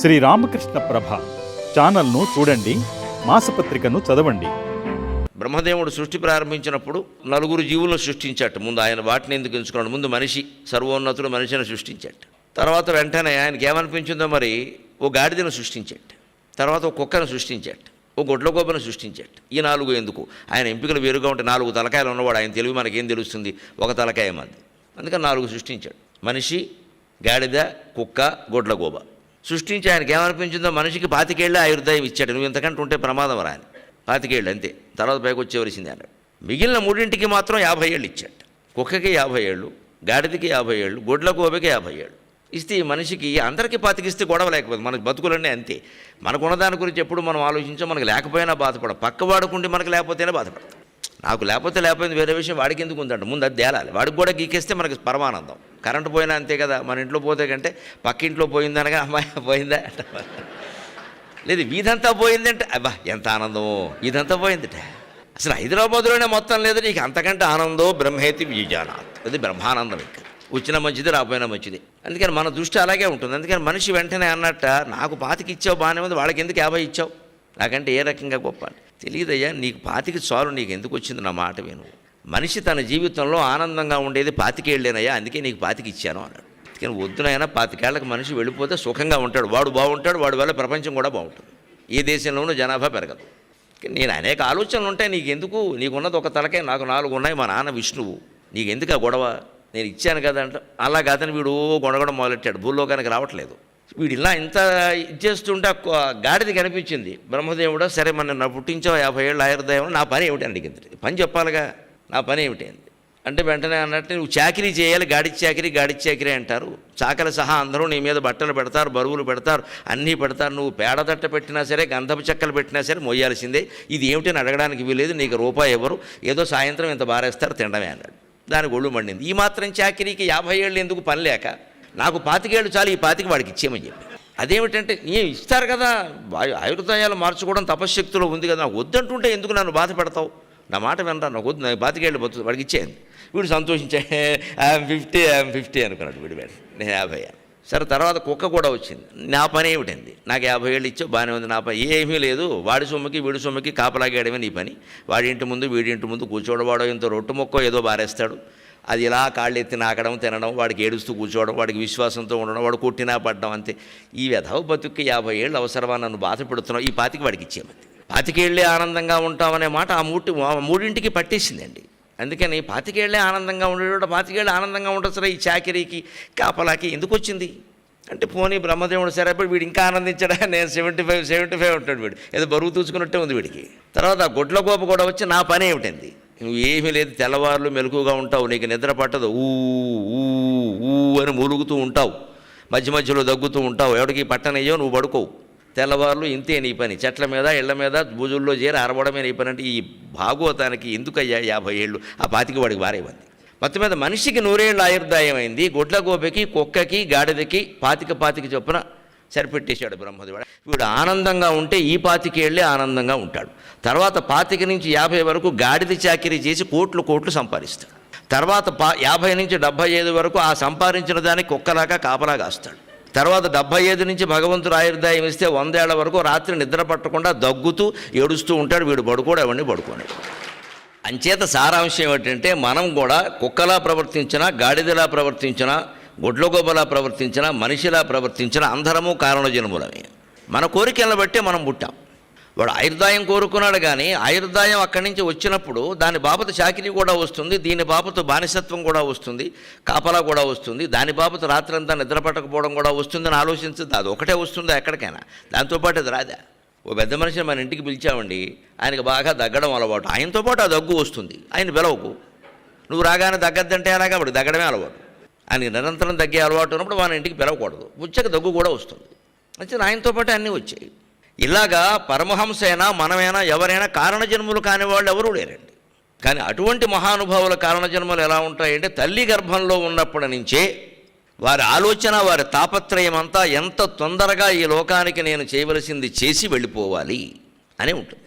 శ్రీ రామకృష్ణ ప్రభ ఛానల్ను చూడండి మాసపత్రికను చదవండి. బ్రహ్మదేవుడు సృష్టి ప్రారంభించినప్పుడు నలుగురు జీవులను సృష్టించాడు. ముందు ఆయన వాటిని ఎందుకు ఎంచుకున్నాడు? ముందు మనిషి సర్వోన్నతుడు మనిషిని సృష్టించాడు. తర్వాత వెంటనే ఆయనకి ఏమనిపించిందో మరి ఓ గాడిదను సృష్టించాడు. తర్వాత ఒక కుక్కను సృష్టించాడు. ఓ గొడ్ల గోపను సృష్టించాడు. ఈ నాలుగు ఎందుకు? ఆయన ఎంపికలు వేరుగా ఉంటే నాలుగు తలకాయలు ఉన్నవాడు ఆయన తెలివి మనకేం తెలుస్తుంది? ఒక తలకాయ మంది. అందుకని నాలుగు సృష్టించాడు. మనిషి గాడిద కుక్క గొడ్ల గోబ. సృష్టించి ఆయనకి ఏమనిపించిందో మనిషికి పాతికేళ్ళే ఆయుర్దాయం ఇచ్చాడు. నువ్వు ఇంతకంటే ఉంటే ప్రమాదం రాని పాతికేళ్ళు అంతే. తర్వాత పైకి వచ్చేవలసింది అన్నాడు. మిగిలిన మూడింటికి మాత్రం యాభై ఏళ్ళు ఇచ్చాడు. కుక్కకి యాభై ఏళ్ళు గాడిదకి యాభై ఏళ్ళు గొడ్ల గోబకి యాభై ఏళ్ళు. ఇస్తే ఈ మనిషికి అందరికీ పాతికిస్తే గొడవ లేకపోతే మన బతుకులన్నీ అంతే. మనకున్న దాని గురించి ఎప్పుడు మనం ఆలోచించాం మనకు లేకపోయినా బాధపడ పక్క వాడుకుంటే మనకు లేకపోతేనే బాధపడతాం. నాకు లేకపోతే లేకపోయింది వేరే విషయం వాడికి ఎందుకు ఉందంట? ముందు అది తేలాలి. వాడికి కూడా గీకేస్తే మనకి పరమానందం. కరెంటు పోయినా అంతే కదా మన ఇంట్లో పోతే కంటే పక్క ఇంట్లో పోయిందనగా అమ్మాయి పోయిందా? లేదు వీధంతా పోయిందంటే అబ్బా ఎంత ఆనందమో. ఇదంతా పోయిందిట. అసలు హైదరాబాద్లోనే మొత్తం లేదు నీకు అంతకంటే ఆనందో బ్రహ్మేతి విజానాథ్ అది బ్రహ్మానందం ఇంకా. వచ్చిన మంచిది రాపోయినా మంచిది. అందుకని మన దృష్టి అలాగే ఉంటుంది. అందుకని మనిషి వెంటనే అన్నట్ట నాకు పాతికి ఇచ్చావు బాగానే ఉంది వాళ్ళకి ఎందుకు యాభై ఇచ్చావు? నాకంటే ఏ రకంగా గొప్ప తెలియదయ్యా నీకు పాతికి చాలు నీకు ఎందుకు వచ్చింది నా మాట విను. మనిషి తన జీవితంలో ఆనందంగా ఉండేది పాతికేళ్ళేనయ్యా అందుకే నీకు పాతికి ఇచ్చాను అన్నాడు. కానీ వద్దునైనా పాతికేళ్ళకు మనిషి వెళ్ళిపోతే సుఖంగా ఉంటాడు. వాడు బాగుంటాడు వాడి వల్ల ప్రపంచం కూడా బాగుంటుంది. ఏ దేశంలోనూ జనాభా పెరగదు. నేను అనేక ఆలోచనలు ఉంటాయి నీకు ఎందుకు నీకున్నది ఒక తలకే నాకు నాలుగు ఉన్నాయి మా నాన్న విష్ణువు. నీకు ఎందుకు ఆ గొడవ? నేను ఇచ్చాను కదా అంటే. అలా కాదని వీడు గొడగడం మొదలెట్టాడు. భూలోకానికి రావట్లేదు. వీడు ఇలా ఇంత ఇచ్చేస్తుంటే గాడిది కనిపించింది. బ్రహ్మదేవుడు సరే మన నా పుట్టించావు యాభై ఏళ్ళు ఆయుర్దేవుడు నా పని ఏమిటి అడిగింది. పని చెప్పాలిగా నా పని ఏమిటి అంది. అంటే వెంటనే అన్నట్టు నువ్వు చాకరీ చేయాలి గాడి చాకరీ గాడి చాకరీ అంటారు. చాకలి సహా అందరూ నీ మీద బట్టలు పెడతారు బరువులు పెడతారు అన్నీ పెడతారు. నువ్వు పేడదట్ట పెట్టినా సరే గంధపు చెక్కలు పెట్టినా సరే మొయ్యాల్సిందే. ఇది ఏమిటని అడగడానికి వీలేదు నీకు రూపాయి ఎవరు? ఏదో సాయంత్రం ఇంత బారేస్తారు తినడమే అన్నాడు. దానికి ఒళ్ళు మండింది. ఈ మాత్రం చాకరీకి యాభై ఏళ్ళు ఎందుకు పని లేక నాకు పాతికేళ్ళు చాలు ఈ పాతికి వాడికి ఇచ్చేయమని చెప్పి. అదేమిటంటే ఏం ఇస్తారు కదా? ఆయుర్దాయాలు మార్చుకోవడం తపశ్శక్తిలో ఉంది కదా నాకు వద్దంటుంటే ఎందుకు నన్ను బాధపడతావు నా మాట వినరా నాకు వద్దు నాకు బాతికేళ్ళు పోతుంది వాడికి ఇచ్చేయండి. వీడు సంతోషించే ఐఎమ్ ఫిఫ్టీ ఐఎమ్ ఫిఫ్టీ అనుకున్నాడు వీడు వేడు. నేను యాభై అని. సరే తర్వాత కుక్క కూడా వచ్చింది. నా పని ఏమిటండి? నాకు యాభై ఏళ్ళు ఇచ్చో బాగానే ఉంది నా పని. ఏమీ లేదు వాడి సొమ్ముకి వీడి సొమ్ముకి కాపలాగేయడమే నీ పని. వాడి ఇంటి ముందు వీడింటి ముందు కూర్చోడవాడో ఇంత రొట్టు మొక్క ఏదో బారేస్తాడు. అది ఇలా కాళ్ళు ఎత్తి నాకడం తినడం వాడికి ఏడుస్తూ కూర్చోవడం వాడికి విశ్వాసంతో ఉండడం వాడు కొట్టినా పడడం అంతే. ఈ వ్యధవ బతుక్కి యాభై ఏళ్ళు అవసరమా నన్ను బాధపెడుతున్నావు ఈ పాతికి వాడికి ఇచ్చేయమంది. పాతికేళ్ళే ఆనందంగా ఉంటామనే మాట ఆ మూటి ఆ మూడింటికి పట్టేసిందండి. అందుకని పాతికేళ్ళే ఆనందంగా ఉండేవాడు పాతికేళ్ళు ఆనందంగా ఉండొచ్చు ఈ చాకరీకి కాపలాకి. ఎందుకు వచ్చింది? అంటే పోనీ బ్రహ్మదేవుడు సరే అప్పుడు వీడు ఇంకా ఆనందించడా? నేను సెవెంటీ ఫైవ్ సెవెంటీ ఫైవ్ ఉంటాడు వీడు. ఏదో బరువు తూచుకున్నట్టే ఉంది వీడికి. తర్వాత ఆ గొడ్ల గోప కూడా వచ్చి నా పని ఏమిటంది నువ్వు ఏమీ లేదు తెల్లవారులు మెలకుగా ఉంటావు నీకు నిద్ర పట్టదు. ఊ ఊ ఊ అని మూలుగుతూ ఉంటావు. మధ్య మధ్యలో దగ్గుతూ ఉంటావు. ఎవడికి పట్టనయ్యో నువ్వు పడుకోవు. తెల్లవారులు ఇంతే నీ పని. చెట్ల మీద ఇళ్ళ మీద భుజుల్లో చేరి అరవడమే నీ పని అంటే ఈ భాగవతానికి ఎందుకయ్యా యాభై ఏళ్ళు? ఆ పాతికి వాడికి వారేమంది? మొత్తం మీద మనిషికి నూరేళ్ళు ఆయుర్దాయం అయింది గొడ్ల గోపికి కుక్కకి గాడిదకి పాతిక పాతిక చొప్పున సరిపెట్టేశాడు బ్రహ్మదేవుడు. వీడు ఆనందంగా ఉంటే ఈ పాతికేళ్ళే ఆనందంగా ఉంటాడు. తర్వాత పాతిక నుంచి యాభై వరకు గాడిద చాకిరీ చేసి కోట్లు కోట్లు సంపాదిస్తాడు. తర్వాత పా యాభై నుంచి డెబ్భై ఐదు వరకు ఆ సంపాదించిన దానికి కుక్కలాగా కాపలా కాస్తాడు. తర్వాత డెబ్భై ఐదు నుంచి భగవంతుడు ఆయుర్దాయం ఇస్తే వందేళ్ళ వరకు రాత్రి నిద్ర పట్టకుండా దగ్గుతూ ఏడుస్తూ ఉంటాడు. వీడు పడుకోడు అవన్నీ పడుకోండి అంచేత సారాంశం ఏమిటంటే మనం కూడా కుక్కలా ప్రవర్తించినా గాడిదలా ప్రవర్తించినా గొడ్లగొబ్బలా ప్రవర్తించినా మనిషిలా ప్రవర్తించినా అందరము కారణజన్ములమే మన కోరికలను బట్టే మనం పుట్టాం. వాడు ఆయుర్దాయం కోరుకున్నాడు కానీ ఆయుర్దాయం అక్కడి నుంచి వచ్చినప్పుడు దాని బాబత చాకిరీ కూడా వస్తుంది దీని బాబత బానిసత్వం కూడా వస్తుంది కాపలా కూడా వస్తుంది దాని బాబత రాత్రంతా నిద్ర పట్టకపోవడం కూడా వస్తుందని ఆలోచించదు అది ఒకటే వస్తుందా ఎక్కడికైనా? దాంతోపాటు అది రాదా? ఓ పెద్ద మనిషిని మన ఇంటికి పిలిచామండి ఆయనకు బాగా దగ్గడం అలవాటు. ఆయనతో పాటు ఆ దగ్గు వస్తుంది ఆయన పిలవకు. నువ్వు రాగానే దగ్గద్దంటే అలాగా వాడు దగ్గడమే అలవాటు. ఆయనకి నిరంతరం దగ్గే అలవాటు ఉన్నప్పుడు మన ఇంటికి పిలవకూడదు. వచ్చాక దగ్గు కూడా వస్తుంది. అంటే ఆయనతో పాటు అన్నీ వచ్చాయి. ఇలాగా పరమహంసైనా మనమైనా ఎవరైనా కారణజన్ములు కాని వాళ్ళు ఎవరూ లేరండి. కానీ అటువంటి మహానుభావుల కారణజన్మలు ఎలా ఉంటాయంటే తల్లి గర్భంలో ఉన్నప్పటి నుంచే వారి ఆలోచన వారి తాపత్రయం అంతా ఎంత తొందరగా ఈ లోకానికి నేను చేయవలసింది చేసి వెళ్ళిపోవాలి అని ఉంటుంది.